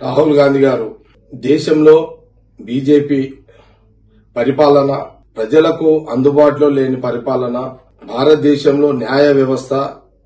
రాహుల్ గాంధీ గారు దేశంలో బీజేపీ పరిపాలన ప్రజలకు అందుబాటులో లేని పరిపాలన భారతదేశంలో న్యాయ వ్యవస్థ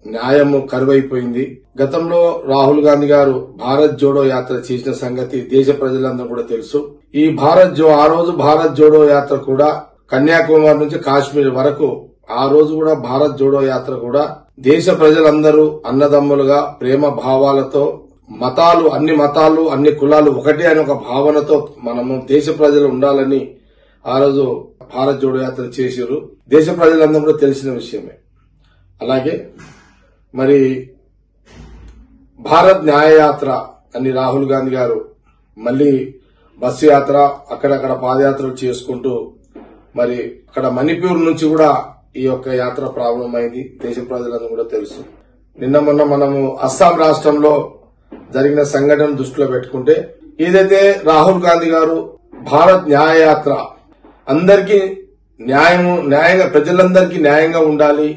న్యాయము కరువైపోయింది. గతంలో రాహుల్ గాంధీ గారు భారత్ జోడో యాత్ర చేసిన సంగతి దేశ ప్రజలందరూ కూడా తెలుసు. ఈ భారత్ జో ఆ రోజు భారత్ జోడో యాత్ర కూడా కన్యాకుమారి నుంచి కాశ్మీర్ వరకు ఆ రోజు కూడా భారత్ జోడో యాత్ర కూడా దేశ ప్రజలందరూ అన్నదమ్ములుగా ప్రేమ భావాలతో మతాలు అన్ని మతాలు అన్ని కులాలు ఒకటే అనే ఒక భావనతో మనము దేశ ప్రజలు ఉండాలని ఆ రోజు భారత్ జోడో యాత్ర చేశారు. దేశ ప్రజలందరూ కూడా తెలిసిన విషయమే. అలాగే మరి భారత్ న్యాయయాత్ర అని రాహుల్ గాంధీ గారు మళ్ళీ బస్సు యాత్ర అక్కడక్కడ పాదయాత్రలు చేసుకుంటూ మరి అక్కడ మణిపూర్ నుంచి కూడా ఈ యొక్క యాత్ర ప్రారంభమైంది. దేశ ప్రజలందరూ కూడా తెలుసు. నిన్న మొన్న మనము అస్సాం రాష్ట్రంలో జరిగిన సంఘటన దృష్టిలో పెట్టుకుంటే ఏదైతే రాహుల్ గాంధీ గారు భారత్ న్యాయయాత్ర అందరికీ న్యాయం న్యాయంగా ప్రజలందరికీ న్యాయంగా ఉండాలి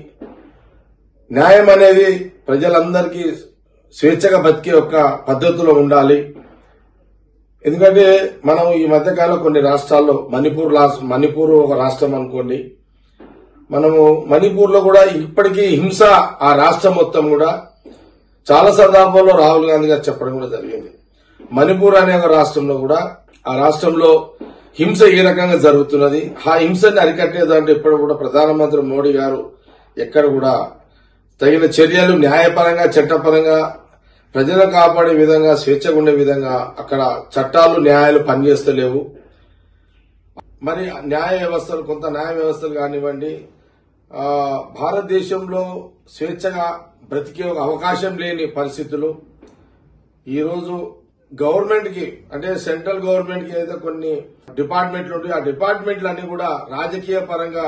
న్యాయం అనేది ప్రజలందరికీ స్వేచ్ఛగా బతికే ఒక పద్ధతిలో ఉండాలి. ఎందుకంటే మనం ఈ మధ్యకాలం కొన్ని రాష్ట్రాల్లో మణిపూర్ మణిపూర్ ఒక రాష్ట్రం అనుకోండి. మనము మణిపూర్లో కూడా ఇప్పటికీ హింస ఆ రాష్ట్రం మొత్తం కూడా చాలా సందర్భాల్లో రాహుల్ గాంధీ గారు చెప్పడం కూడా జరిగింది. మణిపూర్ అనే ఒక రాష్ట్రంలో కూడా ఆ రాష్ట్రంలో హింస ఏ రకంగా జరుగుతున్నది? ఆ హింసని దాంట్లో ఇప్పుడు కూడా ప్రధానమంత్రి మోడీ గారు ఎక్కడ కూడా తగిన చర్యలు న్యాయపరంగా చట్టపరంగా ప్రజలను కాపాడే విధంగా స్వేచ్ఛగా ఉండే విధంగా అక్కడ చట్టాలు న్యాయాలు పనిచేస్తలేవు. మరి న్యాయ వ్యవస్థలు కొంత న్యాయ వ్యవస్థలు కానివ్వండి భారతదేశంలో స్వేచ్ఛగా బ్రతికే ఒక అవకాశం లేని పరిస్థితులు. ఈరోజు గవర్నమెంట్కి అంటే సెంట్రల్ గవర్నమెంట్కి ఏదైతే కొన్ని డిపార్ట్మెంట్లు ఉంటాయి ఆ డిపార్ట్మెంట్లు అన్ని కూడా రాజకీయ పరంగా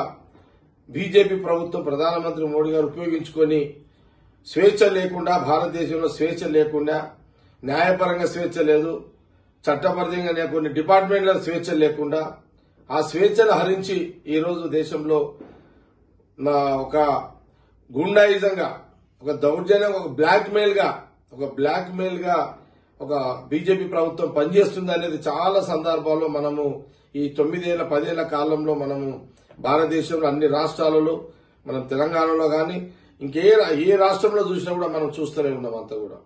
బీజేపీ ప్రభుత్వం ప్రధానమంత్రి మోడీ గారు ఉపయోగించుకొని స్వేచ్ఛ లేకుండా భారతదేశంలో స్వేచ్ఛ లేకుండా న్యాయపరంగా స్వేచ్ఛ లేదు చట్టపరంగా కొన్ని డిపార్ట్మెంట్ల స్వేచ్ఛ లేకుండా ఆ స్వేచ్ఛను హరించి ఈరోజు దేశంలో ఒక గుండాయిజంగా ఒక దౌర్జన్యం ఒక బ్లాక్ మెయిల్గా ఒక బ్లాక్ మెయిల్గా ఒక బీజేపీ ప్రభుత్వం పనిచేస్తుంది అనేది చాలా సందర్భాల్లో మనము ఈ తొమ్మిదేళ్ళ పదేళ్ళ కాలంలో మనము భారతదేశంలో అన్ని రాష్ట్రాలలో మనం తెలంగాణలో కానీ ఇంకే రా- ఏ రాష్ట్రంలో చూసినా కూడా మనం చూస్తూనే ఉన్నాం అంతా కూడా.